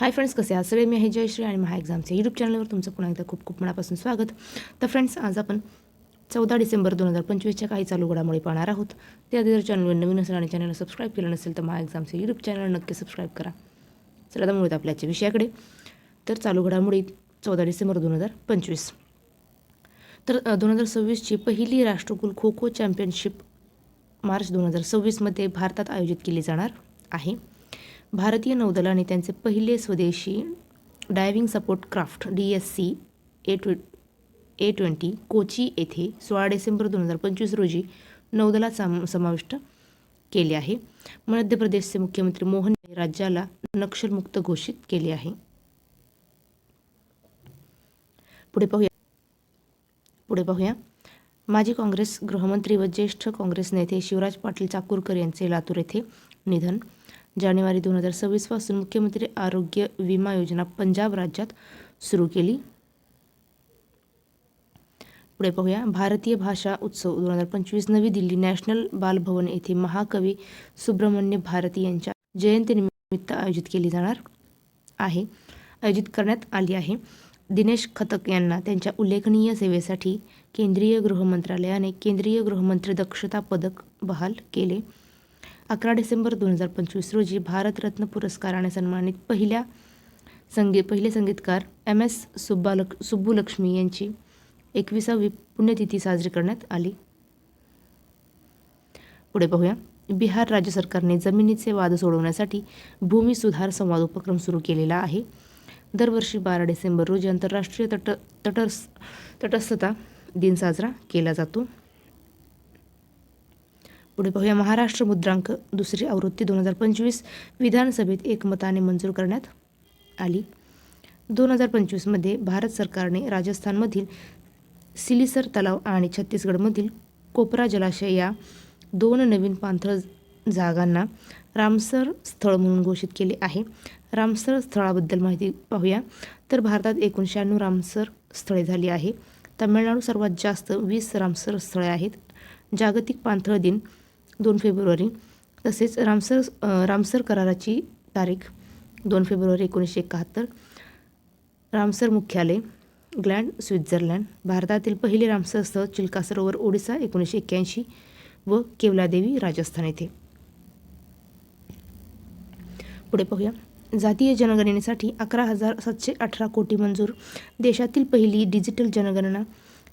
Hi friends कसे आहात? सगळे मी आहे जयश्री आणि महा एक्झामच्या यूट्यूब चॅनलवर तुमचं पुन्हा एकदा खूप खूप मनापासून स्वागत. तर फ्रेंड्स आज आपण चौदा डिसेंबर दोन हजार पंचवीसच्या काही चालू घडामोडी पाहणार आहोत. त्याआधी जर चॅनलवर नवीन असेल आणि चॅनलला सबस्क्राईब केलं नसेल तर महा एक्झामचं यूट्यूब चॅनल नक्की सबस्क्राईब करा. चला आता मुळात आपल्याच्या विषयाकडे. तर चालू घडामोडी चौदा डिसेंबर दोन हजार पंचवीस. तर दोन हजार सव्वीसची पहिली राष्ट्रकुल खो खो चॅम्पियनशिप मार्च दोन हजार सव्वीसमध्ये भारतात आयोजित केली जाणार आहे. भारतीय नौदलाने त्यांचे पहिले स्वदेशी diving support craft D S C A ट्वे A twenty Kochi येथे सोळा डिसेंबर दोन हजार पंचवीस रोजी नौदलात साम समाविष्ट केले आहे. मध्य प्रदेशचे मुख्यमंत्री मोहन राज्याला नक्षलमुक्त घोषित केले आहे. पुढे पाहूया. पुढे पाहूया. माजी काँग्रेस गृहमंत्री व ज्येष्ठ काँग्रेस नेते शिवराज पाटील चाकूरकर यांचे लातूर येथे निधन. जानेवारी दोन हजार सव्वीसपासून मुख्यमंत्री आरोग्य विमा योजना पंजाब राज्यात सुरू केली. पुढे पाहूया. भारतीय भाषा उत्सव दोन हजार पंचवीस नवी दिल्ली नॅशनल बालभवन येथे महाकवी सुब्रह्मण्य भारती यांच्या जयंतीनिमित्त आयोजित केली जाणार आहे. आयोजित करण्यात आली आहे. दिनेश खतक यांना त्यांच्या उल्लेखनीय सेवेसाठी केंद्रीय गृहमंत्रालयाने केंद्रीय गृहमंत्री दक्षता पदक बहाल केले. अकरा डिसेंबर दोन हजार पंचवीस रोजी भारतरत्न पुरस्काराने सन्मानित पहिल्या संगीत पहिले संगीतकार एम एस सुब्बालक सुब्बुलक्ष्मी यांची एकविसावी पुण्यतिथी साजरी करण्यात आली. पुढे पाहूया. बिहार राज्य सरकारने जमिनीचे वाद सोडवण्यासाठी भूमी सुधार संवाद उपक्रम सुरू केलेला आहे. दरवर्षी बारा डिसेंबर रोजी आंतरराष्ट्रीय तट तटस् तटस्थता दिन साजरा केला जातो. पुढे पाहूया महाराष्ट्र मुद्रांक. दुसरी आवृत्ती दोन हजार पंचवीस. विधानसभेत एकमताने मंजूर करण्यात आली. दोन हजार पंचवीसमध्ये भारत सरकारने राजस्थानमधील सिलिसर तलाव आणि छत्तीसगडमधील कोपरा जलाशय या दोन नवीन पाणथळ जागांना रामसर स्थळ म्हणून घोषित केले आहे. रामसर स्थळाबद्दल माहिती पाहूया. तर भारतात एकूण शहाण्णव रामसर स्थळे झाली आहे. तमिळनाडू सर्वात जास्त वीस रामसर स्थळे आहेत. जागतिक पाणथळ दिन दोन फेब्रुवारी. तसेच रामसर रामसर कराराची तारीख दोन फेब्रुवारी एकोणीसशे एकाहत्तर. रामसर मुख्यालय ग्लँड स्वित्झर्लंड. भारतातील पहिले रामसर स्थळ चिल्का सरोवर ओडिसा एकोणीसशे एक्क्याऐंशी व केवलादेवी राजस्थान येथे. पुढे पाहूया. जातीय जनगणनेसाठी अकरा हजार सातशे अठरा कोटी मंजूर. देशातील पहिली डिजिटल जनगणना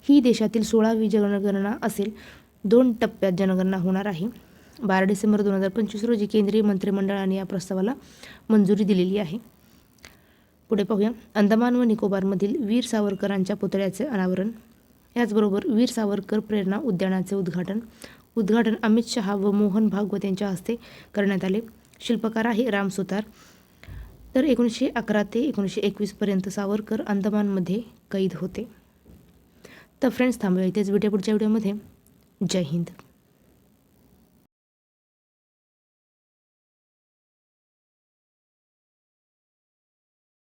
ही देशातील सोळावी जनगणना असेल. दोन टप्प्यात जनगणना होणार आहे. बारा डिसेंबर दोन हजार पंचवीस रोजी केंद्रीय मंत्रिमंडळाने या प्रस्तावाला मंजुरी दिलेली आहे. पुढे पाहूया. अंदमान व निकोबारमधील वीर सावरकरांच्या पुतळ्याचे अनावरण. याचबरोबर वीर सावरकर प्रेरणा उद्यानाचे उद्घाटन. उद्घाटन अमित शहा व मोहन भागवत यांच्या हस्ते करण्यात आले. शिल्पकार आहे राम सुतार. तर एकोणीसशे अकरा ते एकोणीसशे एकवीसपर्यंत सावरकर अंदमानमध्ये कैद होते. तर फ्रेंड्स थांबूया इथेच. भेटूया पुढच्या व्हिडिओमध्ये. जय हिंद.